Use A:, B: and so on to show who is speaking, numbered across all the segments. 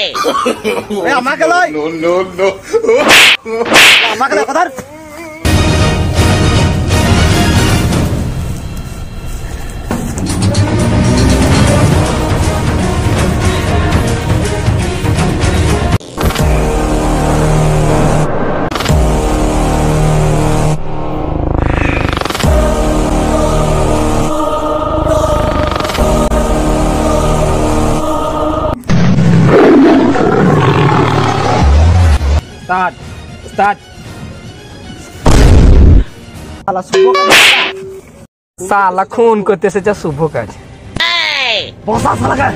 A: Hey! Hey, amma
B: keloi! No, no,
A: no! Amma keloi,
C: kadar! Start
A: শালা শুভ
C: সালা খুন করতেছে যা শুভ কাজ
A: বসা শালাকে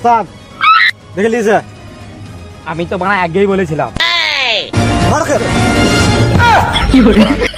A: উস্তাদ দেখে লিয়েছে
C: আমি তো মানে আগেই বলেছিলাম।
A: কি বলে?
D: কি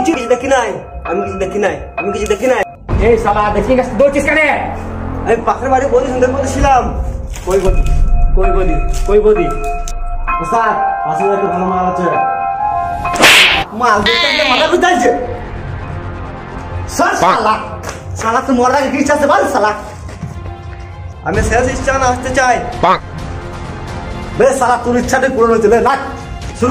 D: কিছু কিছু দেখি নাই। আমি কিছু দেখি নাই। আমি কিছু দেখি নাই।
C: এই সালা দেখি গেছে দৌড়ছিস কেন?
D: আমি পাশের বাড়ি বলি শুনতে বলছিলাম কই বলি কই বলি কই বলি
A: একটু ভালো মাল আছে।
D: মাল দেখতে মাথা সর শালা শালা তো মরার আগে ইচ্ছা আছে বল শালা আমি শেষ ইচ্ছা না আসতে চাই।
A: বেশ সালা তোর ইচ্ছাটাই পূরণ হয়েছে। বে রাখ। শুরু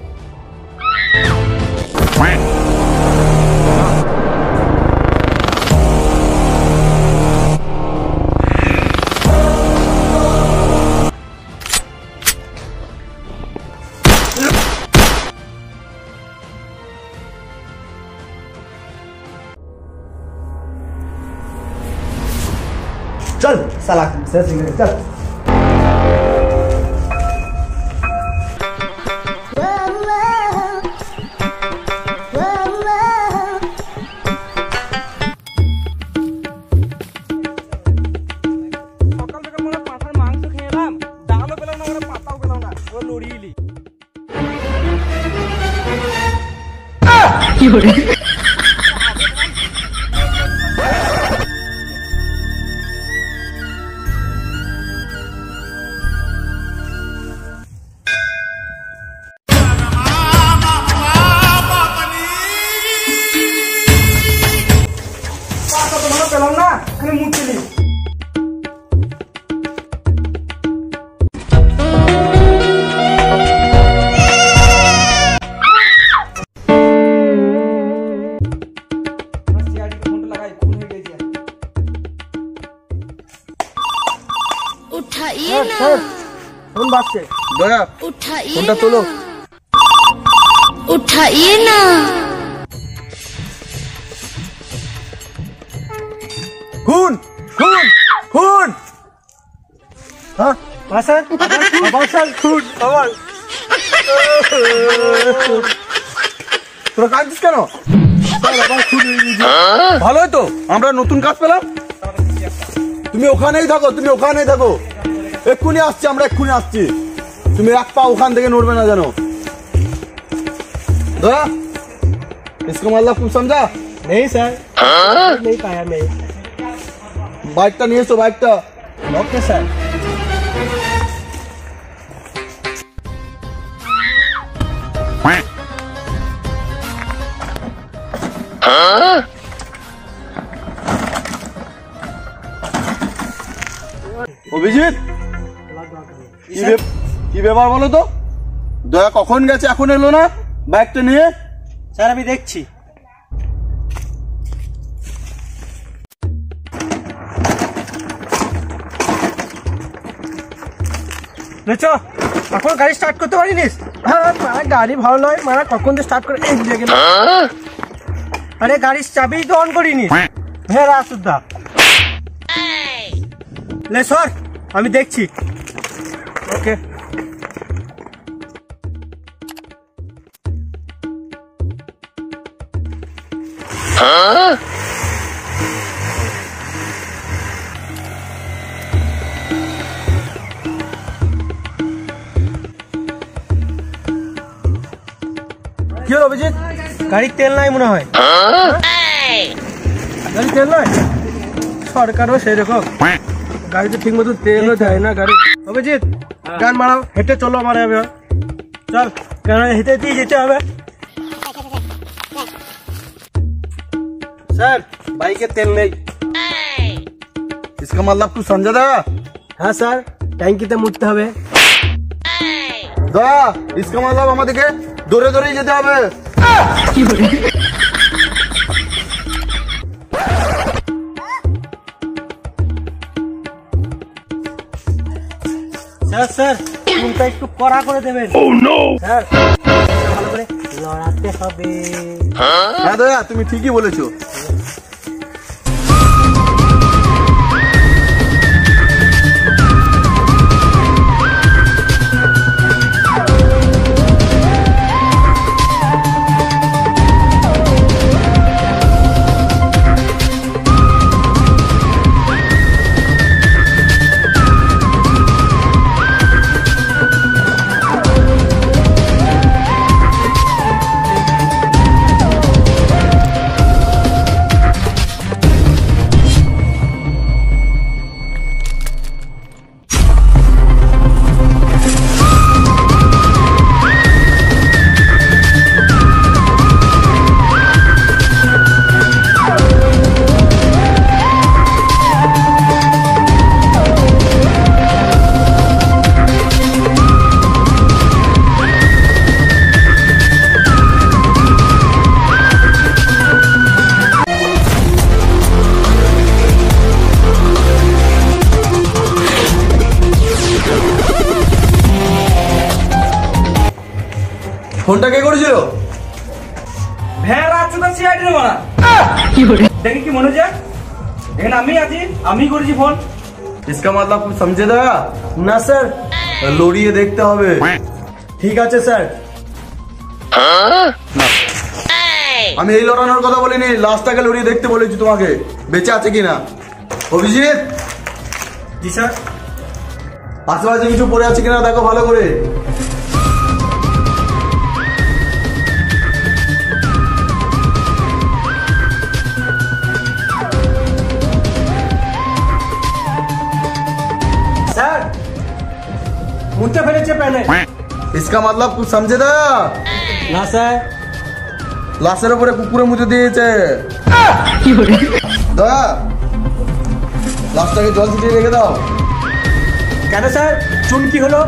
A: চল শালা শেষ হয়ে
B: দয়া
E: ফোনটা
B: তোলো।
C: উঠাইয়ে না।
F: হ্যাঁ
B: আমার কেন? ভালোই তো আমরা নতুন কাজ পেলাম। তুমি ওখানেই থাকো তুমি ওখানেই থাকো। এক্ষুনি আসছি আমরা এক্ষুনি আসছি। তুমি এক পা ওখান থেকে নড়বে না জানো দাদা इसका मतलब कुछ समझा
F: नहीं सर नहीं पाया मैं
B: বাইকটা নিয়ে এসো বাইকটা
F: ओके सर
B: অভিজিৎ কি ব্যাপার বলো তো? দয়া কখন গেছে এখন এলো না? বাইকটা নিয়ে?
F: স্যার আমি দেখছি। চ এখন গাড়ি স্টার্ট করতে পারিনিস হ্যাঁ মারা গাড়ি ভালো নয় মারা কখন তো স্টার্ট করে এই গেল আরে গাড়ির চাবি তো অন করিনি। হ্যাঁ রাসুদ্দা লে সর আমি দেখছি। ওকে কি হলো অভিজিৎ? গাড়ির তেল নাই মনে হয়। গাড়ির তেল নয় সরকারও সেরকম। গাড়িতে ঠিক মতো তেলও দেয় না গাড়ি। অভিজিৎ গান মারাও। হেঁটে চলো আমার চল কেন হেঁটে দিয়ে যেতে হবে। স্যার বাইকে তেল নেই
B: इसका मतलब कुछ समझा दया
F: হ্যাঁ স্যার ট্যাঙ্কিতে মুড়তে হবে
B: দয়া इसका मतलब আমাদেরকে দৌড়ে দৌড়ে যেতে হবে
F: স্যার স্যার চুলটা একটু কড়া করে দেবেন স্যার ভালো করে লড়াতে হবে
B: হ্যাঁ দয়া তুমি ঠিকই বলেছো
A: মারা দেখি কি মনে হচ্ছে এখানে আমি আছি আমি করেছি ফোন
B: इसका मतलब कुछ समझे दया
F: না স্যার
B: লড়িয়ে দেখতে হবে
F: ঠিক আছে স্যার
B: আমি এই লড়ানোর কথা বলিনি লাস্টটাকে লড়িয়ে দেখতে বলেছি তোমাকে বেঁচে আছে কিনা অভিজিৎ
F: জি স্যার
B: আশেপাশে কিছু পড়ে আছে কিনা দেখো ভালো করে
F: মুতে ফেলেছে প্যানে
B: इसका मतलब कुछ समझे दया
F: না স্যার
B: লাশের উপরে কুকুরে মুছে দিয়েছে দয়া লাশটাকে জল ছিটিয়ে রেখে দাও
F: কেন স্যার চুন কি হলো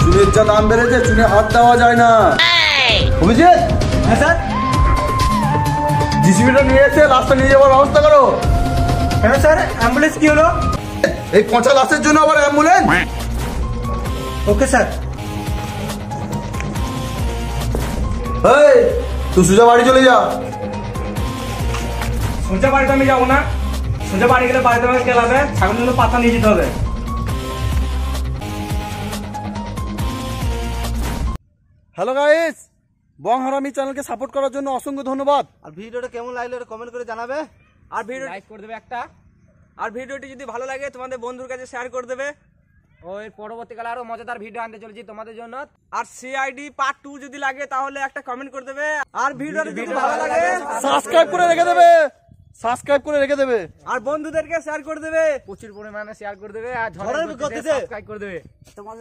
B: চুনের যা দাম বেড়েছে চুনে হাত দেওয়া যায় না অভিজিৎ
F: হ্যাঁ স্যার
B: জিসিবিটা নিয়ে এসে লাশটা নিয়ে যাওয়ার ব্যবস্থা করো
F: কেন স্যার অ্যাম্বুলেন্স কি হলো
B: এই পচা লাশের জন্য আবার অ্যাম্বুলেন্স
F: ওকে স্যার
B: এই তুই সোজা বাড়ি চলে যা।
A: সোজা বাড়িতে আমি যাব না। সোজা বাড়ি গেলে বাড়িতে আমাকে খেলাবে ছাগলের জন্য পাতা নিয়ে যেতে হবে।
B: হ্যালো গাইস বং হরামি চ্যানেলকে সাপোর্ট করার জন্য অসংখ্য ধন্যবাদ।
F: আর ভিডিওটা কেমন লাগল এটা কমেন্ট করে জানাবে।
A: আর ভিডিও লাইক করে দেবে একটা। আর ভিডিওটি যদি ভালো লাগে তোমাদের বন্ধুর কাছে শেয়ার করে দেবে।
C: ও এর পরবর্তীকালে আরও মজাদার ভিডিও আনতে চলেছি তোমাদের জন্য।
A: আর সিআইডি পার্ট টু যদি লাগে তাহলে একটা কমেন্ট করে দেবে। আর ভিডিও যদি ভালো লাগে
B: সাবস্ক্রাইব করে রেখে দেবে। সাবস্ক্রাইব করে রেখে দেবে।
A: আর বন্ধুদেরকে শেয়ার করে দেবে।
C: প্রচুর পরিমাণে শেয়ার করে দেবে আর ঝড়ের
F: গতিতে।
C: সাবস্ক্রাইব করে দেবে।
D: তোমাদের